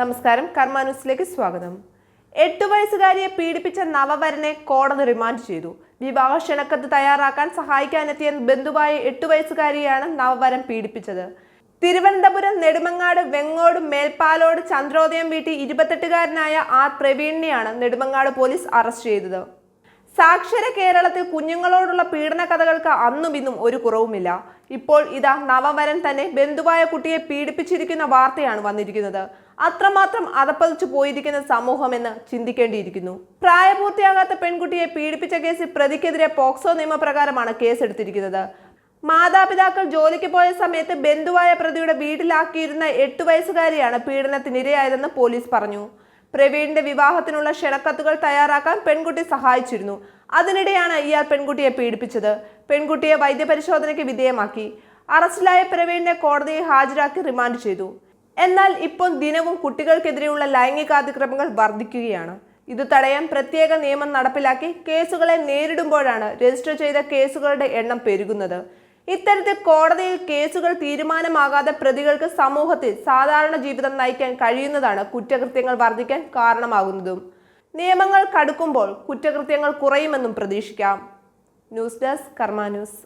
നമസ്കാരം കർമ്മ ന്യൂസിലേക്ക് സ്വാഗതം. എട്ട് വയസ്സുകാരിയെ പീഡിപ്പിച്ച നവവരനെ കോടതി റിമാൻഡ് ചെയ്തു. വിവാഹ ക്ഷണക്കത്ത് തയ്യാറാക്കാൻ സഹായിക്കാനെത്തിയ ബന്ധുവായ എട്ട് വയസ്സുകാരിയാണ് നവവരൻ പീഡിപ്പിച്ചത്. തിരുവനന്തപുരം നെടുമങ്ങാട് വെങ്ങോട് മേൽപ്പാലോട് ചന്ദ്രോദയം വീട്ടിൽ ഇരുപത്തെട്ടുകാരനായ ആർ പ്രവീണിനെയാണ് നെടുമങ്ങാട് പോലീസ് അറസ്റ്റ് ചെയ്തത്. സാക്ഷര കേരളത്തിൽ കുഞ്ഞുങ്ങളോടുള്ള പീഡന കഥകൾക്ക് അന്നും ഇന്നും ഒരു കുറവുമില്ല. ഇപ്പോൾ ഇതാ നവവരൻ തന്നെ ബന്ധുവായ കുട്ടിയെ പീഡിപ്പിച്ചിരിക്കുന്ന വാർത്തയാണ് വന്നിരിക്കുന്നത്. അത്രമാത്രം അതപ്പതിച്ചു പോയിരിക്കുന്ന സമൂഹമെന്ന് ചിന്തിക്കേണ്ടിയിരിക്കുന്നു. പ്രായപൂർത്തിയാകാത്ത പെൺകുട്ടിയെ പീഡിപ്പിച്ച കേസിൽ പ്രതിക്കെതിരെ പോക്സോ നിയമപ്രകാരമാണ് കേസെടുത്തിരിക്കുന്നത്. മാതാപിതാക്കൾ ജോലിക്ക് പോയ സമയത്ത് ബന്ധുവായ പ്രതിയുടെ വീട്ടിലാക്കിയിരുന്ന എട്ടു വയസ്സുകാരിയാണ് പീഡനത്തിനിരയായതെന്ന് പോലീസ് പറഞ്ഞു. പ്രവീണിന്റെ വിവാഹത്തിനുള്ള ക്ഷണക്കത്തുകൾ തയ്യാറാക്കാൻ പെൺകുട്ടി സഹായിച്ചിരുന്നു. അതിനിടെയാണ് ഇയാൾ പെൺകുട്ടിയെ പീഡിപ്പിച്ചത്. പെൺകുട്ടിയെ വൈദ്യപരിശോധനയ്ക്ക് വിധേയമാക്കി. അറസ്റ്റിലായ പ്രവീണിനെ കോടതിയിൽ ഹാജരാക്കി റിമാൻഡ് ചെയ്തു. എന്നാൽ ഇപ്പോൾ ദിനവും കുട്ടികൾക്കെതിരെയുള്ള ലൈംഗികാതിക്രമങ്ങൾ വർദ്ധിക്കുകയാണ് ഇത് തടയാൻ പ്രത്യേക നിയമം നടപ്പിലാക്കി കേസുകളെ നേരിടുമ്പോഴാണ് രജിസ്റ്റർ ചെയ്ത കേസുകളുടെ എണ്ണം പെരുകുന്നത്. ഇത്തരത്തിൽ കോടതിയിൽ കേസുകൾ തീരുമാനമാകാതെ പ്രതികൾക്ക് സമൂഹത്തിൽ സാധാരണ ജീവിതം നയിക്കാൻ കഴിയുന്നതാണ് കുറ്റകൃത്യങ്ങൾ വർദ്ധിക്കാൻ കാരണമാകുന്നതും. നിയമങ്ങൾ കടുക്കുമ്പോൾ കുറ്റകൃത്യങ്ങൾ കുറയുമെന്നും പ്രതീക്ഷിക്കാം. News desk Karma news.